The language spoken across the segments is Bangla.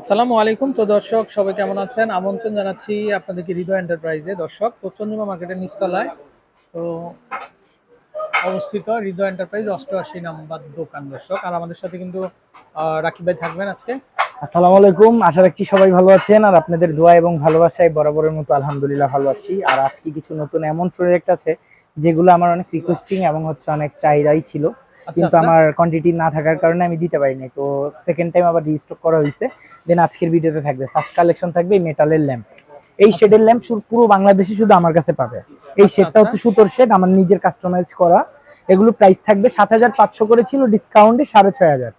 আসসালামু আলাইকুম। তো দর্শক, সবাই কেমন আছেন? আমন্ত্রণ জানাচ্ছি আপনাদেরকে হৃদয় এন্টারপ্রাইজে। দর্শক চন্দ্রিমা মার্কেটের নিচতলায়, তো অবস্থিত হৃদয় এন্টারপ্রাইজ অষ্টআশি নাম্বার দোকান, দর্শক। আর আমাদের সাথে কিন্তু রাকিব ভাই থাকবেন আজকে। আসসালামু আলাইকুম। আশা রাখছি সবাই ভালো আছেন। আর আপনাদের দোয়া এবং ভালোবাসায় বরাবরের মতো আলহামদুলিল্লাহ ভালো আছি। আর আজকে কিছু নতুন এমন প্রোডাক্ট আছে, যেগুলো আমার অনেক রিকোয়েস্টিং এবং হচ্ছে অনেক চাহিদাই ছিল। কিন্তু আচ্ছা। আমার কোয়ান্টিটি না থাকার কারণে আমি দিতে পারিনি। তো সেকেন্ড টাইম আবার রিস্টক করা হয়েছে। দেন আজকের ভিডিওতে থাকবে। ফার্স্ট কালেকশন থাকবে মেটালের ল্যাম্প এই আচ্ছা। শেডের ল্যাম্প পুরো বাংলাদেশে শুধু আমার কাছে পাবে। এই আচ্ছা, শেডটা আচ্ছা। হচ্ছে সুতোর শেড আমার নিজের কাস্টমাইজ করা। এগুলো প্রাইস থাকবে সাত হাজার পাঁচশো করে ছিল। ডিসকাউন্টে সাড়ে ছয় হাজার।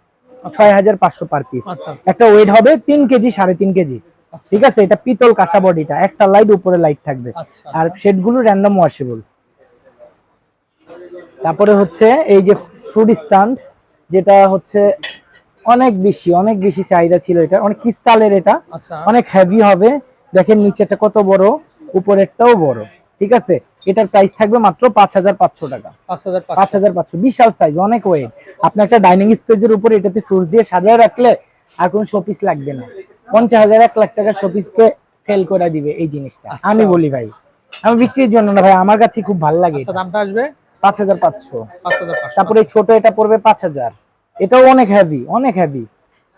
ছয় হাজার পাঁচশো পার পিস আচ্ছা। একটা ওয়েট হবে তিন কেজি সাড়ে তিন কেজি। আচ্ছা। ঠিক আছে? এটা পিতল কাঁসা বডিটা একটা লাইট উপরে লাইট থাকবে। আচ্ছা আর শেডগুলো র্যান্ডম ওয়াশেবল তারপরে হচ্ছে এই যে ফ্রুট স্ট্যান্ড যেটা হচ্ছে অনেক বেশি অনেক বেশি চাহিদা ছিল এটা। অনেক ক্রিস্টালের এটা। আচ্ছা। অনেক হেভি হবে। দেখেন নিচেটা কত বড় উপরেরটাও বড়। ঠিক আছে? এটার প্রাইস থাকবে মাত্র পাঁচ হাজার পাঁচশো টাকা। পাঁচ হাজার পাঁচশো। বিশাল সাইজ অনেক ওয়েট আপনি একটা ডাইনিং স্পেসের উপরে এটাতে ফ্রুট দিয়ে সাজায় রাখলে আর কোনো শোপিস লাগবে না। পঞ্চাশ হাজার এক লাখ টাকার শোপিসকে ফেল করে দিবে এই জিনিসটা। আচ্ছা। আমি বলি ভাই। আমি বিক্রির জন্য না ভাই আমার কাছে খুব ভালো লাগে আচ্ছা দামটা আসবে? পাঁচ হাজার পাঁচশো। তারপরে ছোট এটা পড়বে পাঁচ হাজার। এটাও অনেক হেভি অনেক হেভি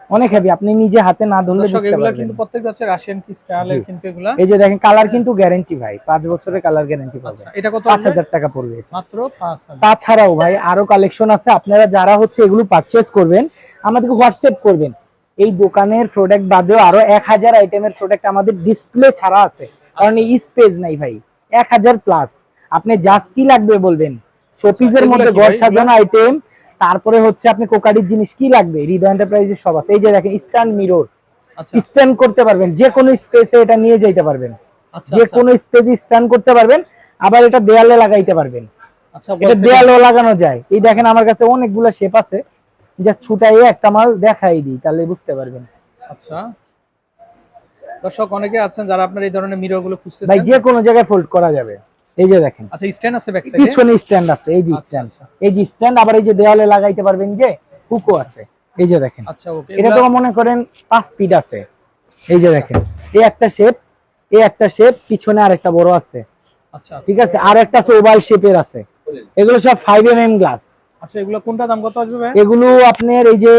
অনেক হেভি আপনি নিজে হাতে না ধরলে বুঝতে পারবেন। কিন্তু প্রত্যেকটা হচ্ছে রাশিয়ান ক্রিস্টালের কিন্তু এগুলা? এই যে দেখেন কালার কিন্তু গ্যারান্টি ভাই। পাঁচ বছরের কালার গ্যারান্টি পাবেন আচ্ছা এটা কত? হাজার টাকা পড়বে মাত্র তাছাড়াও ভাই আরও কালেকশন আছে। আপনারা যারা হচ্ছে এগুলো পারচেস করবেন আমাদেরকে হোয়াটসঅ্যাপ করবেন। এই দোকানের প্রোডাক্ট বাদেও আরও এক হাজার আইটেমের প্রোডাক্ট আমাদের ডিসপ্লে ছাড়া আছে। কারণ এই স্পেস নাই ভাই। এক হাজার প্লাস আপনি জাস্ট কি লাগবে বলবেন? শোপিসের মধ্যে ঘর সাজানো আইটেম তারপরে হচ্ছে আপনি কোকারির জিনিস কি লাগবে? হৃদয় এন্টারপ্রাইজের সব আছে। এই যে দেখেন স্ট্যান্ড মিরর আচ্ছা। স্ট্যান্ড করতে পারবেন। যে কোনো স্পেসে এটা নিয়ে যাইতে পারবেন। আচ্ছা যে আচ্ছা, কোনো স্পেসে স্ট্যান্ড করতে পারবেন। আবার এটা দেয়ালে লাগাইতে পারবেন। আচ্ছা এটা দেয়ালেও লাগানো যায়। এই দেখেন আমার কাছে অনেকগুলো শেপ আছে। যা ছুটাইয়ে একটা মাল দেখাই দিই তাহলে বুঝতে পারবেন। আচ্ছা। দর্শক অনেকে আছেন যারা আপনার এই ধরনের মিররগুলো ভাই খুঁজতেছেন যে কোনো জায়গায় ফোল্ড করা যাবে। এই যে দেখেন। আচ্ছা স্ট্যান্ড আছে ব্যাক সাইডে পিছনে স্ট্যান্ড আছে এই যে আচ্ছা, স্ট্যান্ড আচ্ছা। এই যে স্ট্যান্ড আবার এই যে দেওয়ালে লাগাইতে পারবেন যে হুকও আছে। এই যে দেখেন। আচ্ছা ওকে এটা তো মনে করেন ফিট আছে। এই যে দেখেন এই একটা শেপ এই একটা শেপ পিছনে আরেকটা বড় আছে। আচ্ছা আচ্ছা। ঠিক আছে আর একটা আছে ওভাল শেপের আছে। এগুলো সব ফাইভ এম এম গ্লাস আচ্ছা এগুলো কোনটা দাম কত আসবে এগুলো আপনার এই যে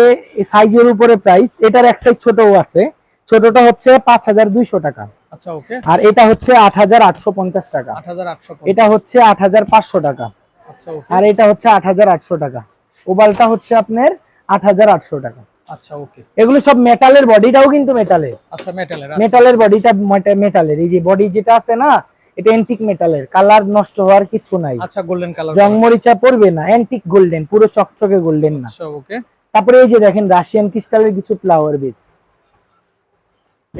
সাইজের উপরে প্রাইস এটার এক সাইজ ছোটও আছে। ছোটটা হচ্ছে পাঁচ হাজার দুইশো টাকা। আচ্ছা ওকে। আর এটা হচ্ছে আট হাজার আটশো পঞ্চাশ টাকা। এটা হচ্ছে আট হাজার পাঁচশো টাকা। আচ্ছা আর এটা হচ্ছে আট হাজার আটশো টাকা। ওভালটা হচ্ছে আপনার আট হাজার আটশো টাকা। আচ্ছা ওকে। এগুলো সব মেটালের বডিটাও কিন্তু মেটালের আচ্ছা মেটালের মেটালের বডিটা মেটালের এই যে বডি যেটা আছে না এটা অ্যান্টিক মেটালের কালার নষ্ট হওয়ার কিছু নাই। আচ্ছা গোল্ডেন কালার রং মরিচা পড়বে না। অ্যান্টিক গোল্ডেন পুরো চকচকে গোল্ডেন না। আচ্ছা ওকে। তারপরে এই যে দেখেন রাশিয়ান ক্রিস্টালের কিছু ফ্লাওয়ার বেস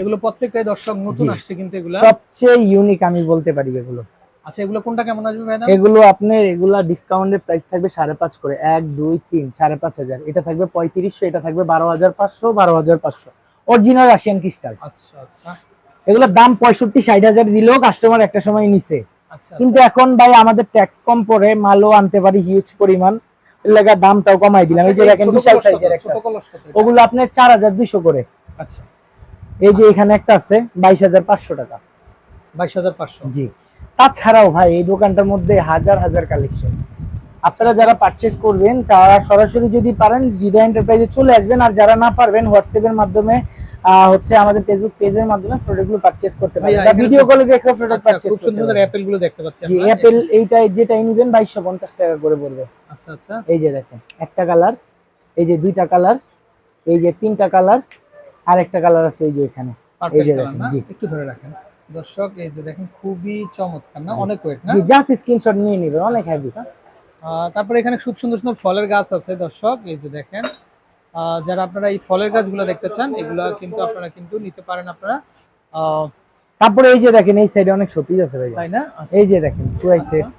এগুলো প্রত্যেকটাই দর্শক নতুন আসছে কিন্তু এগুলা। সবচেয়ে ইউনিক আমি বলতে পারি এগুলো। আচ্ছা এগুলো কোনটা কেমন আসবে দাম? এগুলো আপনার এগুলা ডিসকাউন্টের প্রাইস থাকবে সাড়ে পাঁচ করে এক দুই তিন সাড়ে পাঁচ হাজার। এটা থাকবে পঁয়ত্রিশশো এটা থাকবে বারো হাজার পাঁচশো বারো হাজার পাঁচশো। অরিজিনাল রাশিয়ান ক্রিস্টাল আচ্ছা আচ্ছা। এগুলোর দাম পঁয়ষট্টি ষাট হাজার দিলেও কাস্টমার একটা সময় নিছে। আচ্ছা কিন্তু এখন ভাই আমাদের ট্যাক্স কম পড়ে মালও আনতে পারি হিউজ পরিমাণ। এর লাগা দামটাও কমাই দিলাম। এই যে আচ্ছা, দেখেন বিশাল সাইজের একটা। ওগুলো আপনার চার হাজার দুইশো করে। আচ্ছা। এই যে এখানে একটা আছে বাইশ হাজার পাঁচশো টাকা। বাইশ হাজার পাঁচশো। জি। তাছাড়াও ভাই এই দোকানটার মধ্যে হাজার হাজার কালেকশন আপনারা যারা পারচেস করবেন তারা সরাসরি যদি পারেন জিদা এন্টারপ্রাইজে চলে আসবেন। আর যারা না পারবেন হোয়াটসঅ্যাপের মাধ্যমে হচ্ছে আমাদের ফেসবুক পেজের মাধ্যমে প্রোডাক্টগুলো পারচেস করতে পারেন। এখানে ভিডিও কলে দেখে প্রোডাক্ট পারচেজ খুব সুন্দর সুন্দর অ্যাপেলগুলো দেখতে পাচ্ছি জি। অ্যাপেল এইটা যেটাই নিবেন বাইশশো পঞ্চাশ টাকা করে পড়বে। আচ্ছা আচ্ছা। এই যে দেখেন একটা কালার এই যে দুইটা কালার এই যে তিনটা কালার আর একটা কালার আছে এই যে এখানে। পারফেক্ট যে দেখেন, জি। একটু ধরে রাখেন। দর্শক এই যে দেখেন খুবই চমৎকার না? অনেক ওয়েট না? জি জাস্ট স্ক্রিনশট নিয়ে নিবেন অনেক হ্যাভি আহ, তারপরে এখানে খুব সুন্দর সুন্দর ফলের গাছ আছে দর্শক এই যে দেখেন। যারা আপনারা এই ফলের গাছগুলো দেখতে চান এগুলা কিন্তু আপনারা কিন্তু নিতে পারেন আপনারা। তারপরে এই যে দেখেন এই সাইডে অনেক শপিস আছে ভাই তাই না? আচ্ছা, এই যে দেখেন সুরাই সেট আচ্ছা।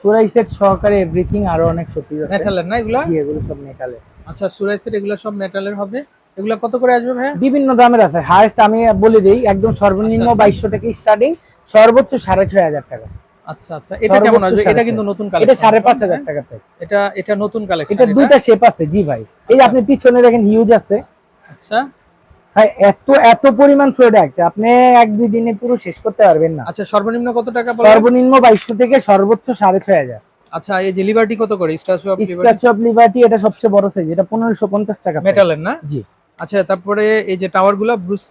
সুরাই সেট সহকারে এভরিথিং আরও অনেক শপিস আছে। মেটালের না এগুলো? জি এগুলো সব মেটালের আচ্ছা সুরাই সেট এগুলো সব মেটালের হবে? এগুলা কত করে আসবে ভাইয়া? বিভিন্ন দামের আছে। হাইয়েস্ট আমি বলে দিই একদম সর্বনিম্ন আচ্ছা, আচ্ছা। বাইশশো থেকে স্টার্টিং সর্বোচ্চ সাড়ে ছয় হাজার টাকা। আচ্ছা আচ্ছা। এটা কেমন আসবে? এটা কিন্তু নতুন কালেকশন সাড়ে পাঁচ টাকা প্রাইস এটা এটা নতুন কালেকশন এটা দুইটা শেপ আছে জি ভাই। এই। আপনি পিছনে দেখেন হিউজ আছে। ভাই এত এত পরিমাণ প্রোডাক্ট আপনি এক দুই দিনে পুরো শেষ করতে পারবেন না। আচ্ছা সর্বনিম্ন কত টাকা সর্বনিম্ন বাইশশো থেকে সর্বোচ্চ সাড়ে ছয় হাজার। আচ্ছা এই যে লিবার্টি কত করে? Statue of liberty statue of liberty এটা সবচেয়ে বড় সাইজ এটা পনেরোশো পঞ্চাশ টাকা মেটালের না? জি। আচ্ছা তারপরে এই যে টাওয়ারগুলা ব্রুস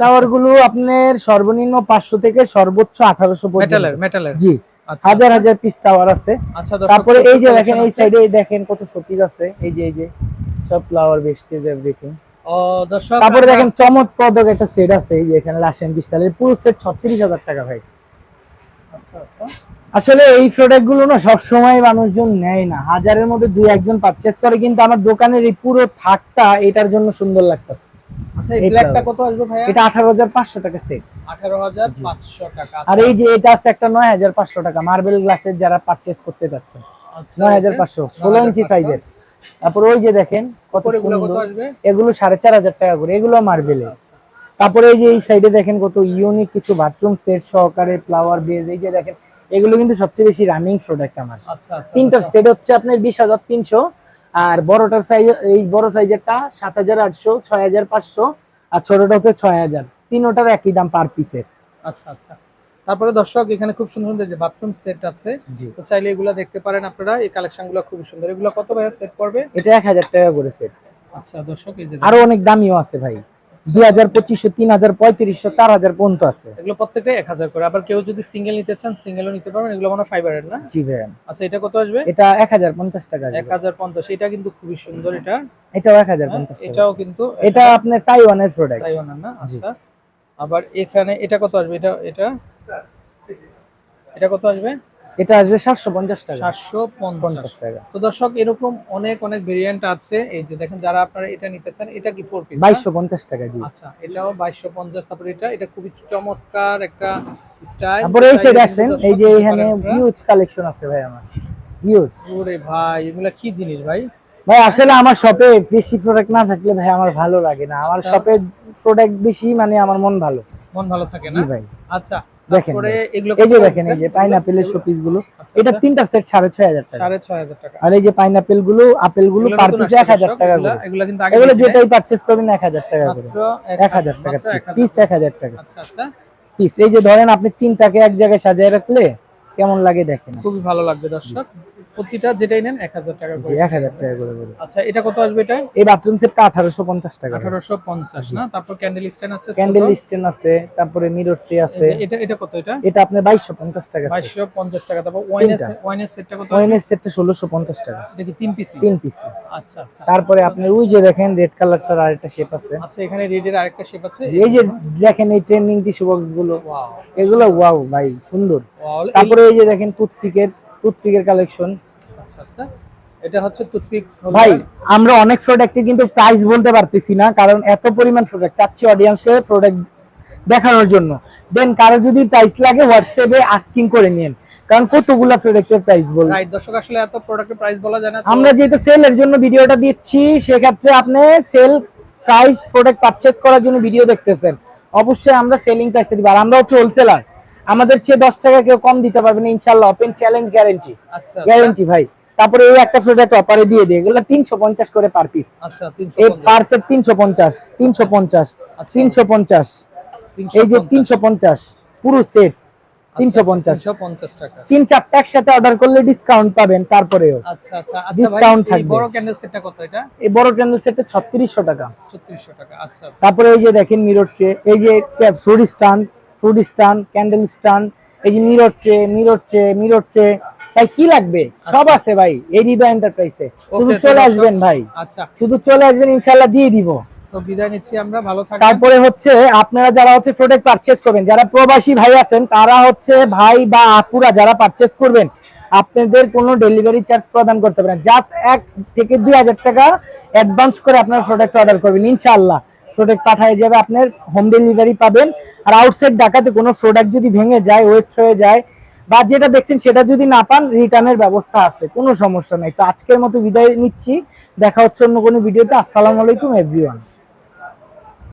টাওয়ারগুলো আপনার সর্বনিম্ন পাঁচশো থেকে সর্বোচ্চ আঠারোশো মেটালের মেটালের জি আচ্ছা। হাজার হাজার পিস টাওয়ার আছে। আচ্ছা তারপরে এই যে দেখেন এই। সাইডে দেখেন কত শোপিস আছে। এই যে এই যে সব ফ্লাওয়ার বেস্টেজ এভরিথিং তারপরে দেখেন চমৎপ্রদক একটা সেট আছে। এই যে এখানে লাশন ক্রিস্টালের পুরো সেট ছত্রিশ হাজার টাকা ভাই। আচ্ছা আচ্ছা আসলে এই প্রোডাক্টগুলো না সব সময় মানুষজন নেয় না। হাজারের মধ্যে দুই একজন পারচেস করে কিন্তু আমার দোকানের এই পুরো থাকটা এটার জন্য সুন্দর লাগতেছে। আচ্ছা আর এই যে এটা আছে একটা নয় হাজার পাঁচশো টাকা মার্বেল গ্লাসের যারা পারচেস করতে যাচ্ছেন। আচ্ছা, নয় হাজার পাঁচশো ষোলো ইঞ্চি সাইজের তারপর ওই যে দেখেন কত এগুলো সাড়ে চার হাজার টাকা করে এগুলো মার্বেলে আচ্ছা, তারপরে এই যে এই সাইডে দেখেন কত ইউনিক কিছু বাথরুম সেট সহকারে ফ্লাওয়ার বেজ এই যে দেখেন এগুলো কিন্তু সবচেয়ে বেশি রানিং প্রোডাক্ট আমার। আচ্ছা আচ্ছা তিনটার সেট হচ্ছে আপনার বিশ হাজার তিনশো আর বড়টার সাইজ এই বড় সাইজেরটা সাত হাজার আটশো ছয় হাজার পাঁচশো আর ছোটটা হচ্ছে ছয় হাজার। তিনোটার একই দাম পার পিসের আচ্ছা আচ্ছা। তারপরে দর্শক এখানে খুব সুন্দর সুন্দর যে বাথরুম সেট আছে তো চাইলে এগুলো দেখতে পারেন আপনারা। এই কালেকশনগুলো খুব সুন্দর। এগুলো কত ভাইয়া সেট পড়বে? এটা এক হাজার টাকা করে সেট আচ্ছা দর্শক এই যে আরও অনেক দামিও আছে ভাই। দুই হাজার পঁচিশশো তিন হাজার পঁয়ত্রিশশো চার হাজার পর্যন্ত আছে। এগুলো প্রত্যেকটাই এক হাজার করে। আবার কেউ যদি সিঙ্গেল নিতে চান সিঙ্গেলও নিতে পারবেন। এগুলো মনে ফাইবারের না? জি ভাই আচ্ছা এটা কত আসবে? এটা এক হাজার পঞ্চাশ টাকা এক হাজার পঞ্চাশ। এটা কিন্তু খুবই সুন্দর এটা। এটাও এক হাজার পঞ্চাশ এটাও কিন্তু এটা আপনার তাইওয়ানের প্রোডাক্ট তাইওয়ানের না? আচ্ছা। আবার এখানে এটা কত আসবে? এটা এটা? এটা কত আসবে? এটা আসবে সাতশো পঞ্চাশ টাকা। টাকা। তো দর্শক এরকম অনেক অনেক ভেরিয়েন্ট আছে। এই যে দেখেন যারা আপনারা এটা নিতে চান এটা কি পিস টাকা জি। আচ্ছা এটাও তারপরে এটা এটা খুবই চমৎকার একটা স্টাইল তারপরে এই সাইড এই যে এখানে হিউজ কালেকশন আছে ভাই আমার। হিউজ ওরে ভাই এগুলা কি জিনিস ভাই? ভাই আসলে আমার শপে বেশি প্রোডাক্ট না থাকলে ভাই আমার ভালো লাগে না। আমার আচ্ছা। শপে প্রোডাক্ট বেশি মানে আমার মন ভালো। মন ভালো থাকে জি না? ভাই। আচ্ছা দেখেন এই যে দেখেন এই যে পাইনাপেলের শোপিসগুলো আচ্ছা, এটা আচ্ছা। তিনটা সেট সাড়ে ছয় হাজার টাকা। সাড়ে ছয় হাজার টাকা। আর এই যে পাইনাপেলগুলো আপেলগুলো পার পিস এক হাজার টাকা এগুলা- করে। কিন্তু এগুলো যেটাই পারচেস করবেন এক হাজার টাকা করে। এক হাজার টাকা পিস এক হাজার টাকা। আচ্ছা আচ্ছা। পিস এই যে ধরেন আপনি তিনটাকে এক জায়গায় সাজিয়ে রাখলে কেমন লাগে দেখেন? খুবই ভালো লাগবে দর্শক। প্রতিটা যেটাই নেন এক হাজার টাকা করে। এক হাজার টাকা করে আচ্ছা এটা কত আসবে এটা? এই বাথরুম সেটটা আঠারোশো পঞ্চাশ টাকা আঠারোশো পঞ্চাশ না? তারপর ক্যান্ডেল স্ট্যান্ড আছে ক্যান্ডেল। স্ট্যান্ড আছে তারপরে মিরর ট্রে আছে। এটা এটা কত এটা? এটা আপনার বাইশশো পঞ্চাশ টাকা বাইশশো পঞ্চাশ টাকা। তারপর ওয়াইনের তিনটা। ওয়াইনের সেটটা কত ওয়েনের সেটটা ষোলোশো পঞ্চাশ টাকা। দেখি তিন পিস তিন পিস আচ্ছা আচ্ছা। তারপরে আপনার ওই যে দেখেন রেড কালারটার আরেকটা শেপ আছে। আচ্ছা এখানে রেডের আরেকটা শেপ আছে। এই যে দেখেন এই ট্রেন্ডিং টিস্যু বক্সগুলো। ওয়াও এগুলো ওয়াও ভাই সুন্দর। তারপরে এই যে দেখেন টুথপিকের টুথপিকের কালেকশন আচ্ছা আচ্ছা। এটা হচ্ছে টুথপিক ভাই আমরা অনেক প্রোডাক্টে কিন্তু প্রাইস বলতে পারতেছি না কারণ এত পরিমাণ প্রোডাক্ট চাচ্ছি অডিয়েন্সকে প্রোডাক্ট দেখানোর জন্য। দেন কারও যদি প্রাইস লাগে হোয়াটসঅ্যাপে আস্কিং করে নিন কারণ কতগুলা প্রোডাক্টের প্রাইস বলব রাইট দর্শক আসলে এত প্রোডাক্টের প্রাইস বলা যায় না আমরা যেহেতু সেলের জন্য ভিডিওটা দিচ্ছি সেক্ষেত্রে আপনি সেল প্রাইস প্রোডাক্ট পারচেজ করার জন্য ভিডিও দেখতেছেন। অবশ্যই আমরা সেলিং প্রাইসটা দিব। আর আমরা হচ্ছে হোলসেলার আমাদের চেয়ে দশ টাকা কেউ কম দিতে পারবে না ইনশাল্লাহ ওপেন চ্যালেঞ্জ গ্যারেন্টি আচ্ছা গ্যারেন্টি ভাই। তারপরে এই একটা প্রোডাক্ট অফারে দিয়ে দিই এগুলো তিনশো পঞ্চাশ করে পার পিস আচ্ছা এই পার সেট তিনশো পঞ্চাশ তিনশো পঞ্চাশ আচ্ছা, তিনশো পঞ্চাশ। এই যে তিনশো পঞ্চাশ। পুরো সেট তিনশো পঞ্চাশ। টাকা। তিন চারটা একসাথে অর্ডার করলে ডিসকাউন্ট পাবেন তারপরেও। আচ্ছা আচ্ছা আচ্ছা এই থাকবে। বড় ক্যান্ডেল সেটটা কত এটা? এই বড় ক্যান্ডেল সেটটা ছত্রিশশো টাকা। ছত্রিশশো টাকা আচ্ছা আচ্ছা। তারপরে এই যে দেখেন মিরর ট্রে এই যে fruit fruit stand candle stand এই যে mirror tray mirror tray mirror tray. ভাই কি লাগবে? সব আছে ভাই এই হৃদয় এন্টারপ্রাইজে শুধু চলে আসবেন ভাই। আচ্ছা। শুধু চলে আসবেন ইনশাল্লাহ দিয়ে দিব। তো বিদায় নিচ্ছি আমরা ভালো থাকবেন। তারপরে হচ্ছে আপনারা যারা হচ্ছে প্রোডাক্ট পারচেজ করবেন যারা প্রবাসী ভাই আছেন তারা হচ্ছে ভাই বা আপুরা যারা পারচেজ করবেন আপনাদের কোনো ডেলিভারি চার্জ প্রদান করতে পারেন জাস্ট এক থেকে দুই হাজার টাকা অ্যাডভান্স করে আপনার প্রোডাক্ট অর্ডার করবেন ইনশাআল্লাহ। প্রোডাক্ট পাঠায় যাবে, আপনার হোম ডেলিভারি পাবেন। আর আউটসাইড ঢাকাতে কোনো প্রোডাক্ট যদি ভেঙে যায় ওয়েস্ট হয়ে যায়, বা যেটা দেখছেন সেটা যদি না পান রিটার্নের ব্যবস্থা আছে, কোনো সমস্যা নেই। তো আজকের মতো বিদায় নিচ্ছি। দেখা হচ্ছে অন্য কোনো ভিডিওতে। আসসালামু আলাইকুম এভরিওয়ান